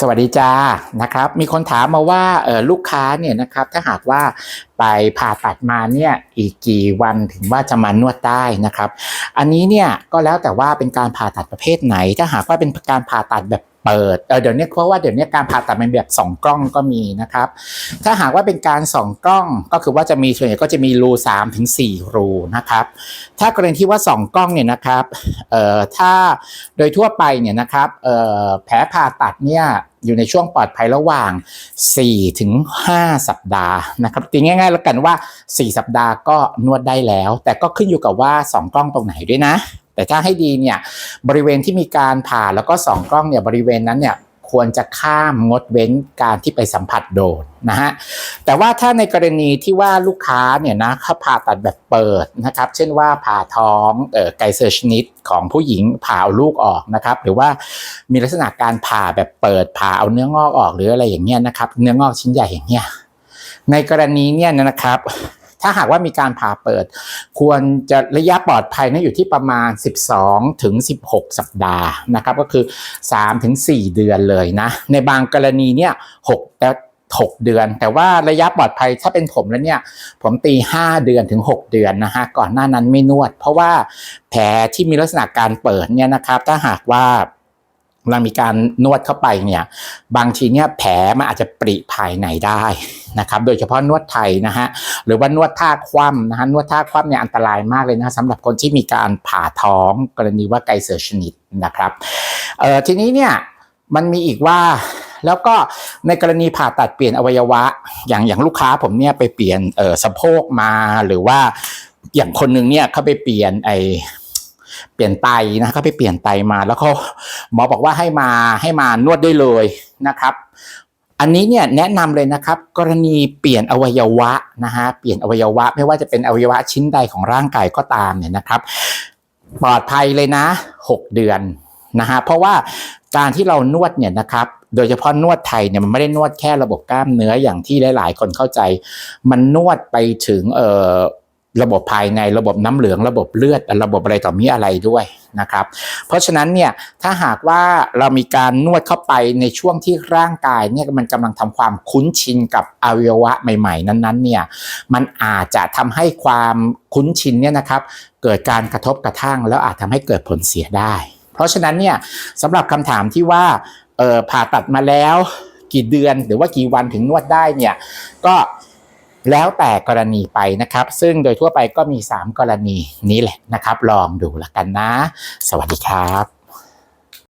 สวัสดีจ้านะครับ มีคนถามมาว่าเออลูกค้าเนี่ยนะครับถ้าหากว่าไปผ่าตัดมาเนี่ยอีกกี่วันถึงว่าจะมานวดได้นะครับ อันนี้เนี่ยก็แล้วแต่ว่าเป็นการผ่าตัดประเภทไหน ถ้าหากว่าเป็นการผ่าตัดแบบ เปิดเ,เดี๋ยวนี้เพราะว่าเดี๋ยวนี้การผ่าตัดเป็นแบบสองกล้องก็มีนะครับ ถ้าหากว่าเป็นการสองกล้องก็คือว่าจะมีส่วนใหญ่ก็จะมีรู3ถึง4รูนะครับ ถ้ากรณีที่ว่าสองกล้องเนี่ยนะครับเอ่อถ้าโดยทั่วไปเนี่ยนะครับเอ่อแผลผ่าตัดเนี่ยอยู่ในช่วงปลอดภัยระหว่าง 4 ถึง 5 สัปดาห์นะครับตีง่ายๆแล้วกันว่า 4 สัปดาห์ก็นวดได้แล้ว แต่ก็ขึ้นอยู่กับว่า 2 กล้องตรงไหนด้วยนะ แต่ถ้าให้ดีเนี่ยบริเวณที่มีการผ่าแล้วก็2กล้องเนี่ยบริเวณนั้นเนี่ยควรจะข้ามงดเว้นการที่ไปสัมผัสโดนนะฮะแต่ว่าถ้าในกรณีที่ว่าลูกค้าเนี่ยนะเขาผ่าตัดแบบเปิดนะครับ เช่นว่าผ่าท้องเอ่อไกเซอร์ชนิดของผู้หญิงผ่าเอาลูกออกนะครับ หรือว่ามีลักษณะการผ่าแบบเปิดผ่าเอาเนื้องอกออกหรืออะไรอย่างเงี้ยนะครับ เนื้องอกชิ้นใหญ่อย่างเงี้ยในกรณีเนี่ยนะครับ ถ้าหากว่ามีการผ่าเปิด ควรจะระยะปลอดภัยนะอยู่ที่ประมาณ 12 ถึง 16 สัปดาห์นะครับก็คือ 3 ถึง 4 เดือนเลยนะ ในบางกรณีเนี่ย6แต่6เดือน แต่ว่าระยะปลอดภัยถ้าเป็นผมแล้วเนี่ย ผมตี 5 เดือนถึง 6 เดือนนะฮะก่อนหน้านั้นไม่นวด เพราะว่าแผลที่มีลักษณะการเปิดเนี่ยนะครับ ถ้าหากว่า เรามีการนวดเข้าไปเนี่ยบางทีเนี่ยแผลมันอาจจะปริภายในได้นะครับโดยเฉพาะนวดไทยนะฮะหรือว่านวดท่าคว่ำนะฮะนวดท่าคว่ำเนี่ยอันตรายมากเลยนะสำหรับคนที่มีการผ่าท้องกรณีว่าไกเซอร์ชนิดนะครับเอ่อทีนี้เนี่ยมันมีอีกว่าแล้วก็ในกรณีผ่าตัดเปลี่ยนอวัยวะ อย่างอย่างลูกค้าผมเนี่ยไปเปลี่ยนเอ่อสะโพกมาหรือว่าอย่างคนหนึ่งเนี่ยเขาไปเปลี่ยนไอ เปลี่ยนไตนะเขาไปเปลี่ยนไตมา แล้วเขาหมอบอกว่าให้มาให้มานวดได้เลยนะครับ อันนี้เนี่ยแนะนำเลยนะครับ กรณีเปลี่ยนอวัยวะนะฮะเปลี่ยนอวัยวะ ไม่ว่าจะเป็นอวัยวะชิ้นใดของร่างกายก็ตามเนี่ยนะครับ ปลอดภัยเลยนะ 6 เดือนนะฮะเพราะว่าการที่เรานวดเนี่ยนะครับโดยเฉพาะนวดไทยเนี่ยมันไม่ได้นวดแค่ระบบกล้ามเนื้ออย่างที่หลาย ๆ คนเข้าใจ มันนวดไปถึงเอ่อ ระบบภายในระบบน้ำเหลืองระบบเลือดระบบอะไรต่อมีอะไรด้วยนะครับ เพราะฉะนั้นเนี่ยถ้าหากว่าเรามีการนวดเข้าไปในช่วงที่ร่างกายเนี่ยมันกำลังทำความคุ้นชินกับอวัยวะใหม่ ๆ นั้นๆเนี่ยมันอาจจะทำให้ความคุ้นชินเนี่ยนะครับ เกิดการกระทบกระทั่ง แล้วอาจทำให้เกิดผลเสียได้ เพราะฉะนั้นเนี่ยสำหรับคำถามที่ว่าผ่าตัดมาแล้ว กี่เดือนหรือว่ากี่วันถึงนวดได้เนี่ยก็ แล้วแต่กรณีไปนะครับ ซึ่งโดยทั่วไปก็มี 3 กรณีนี้แหละนะครับ ลองดูละกันนะ สวัสดีครับ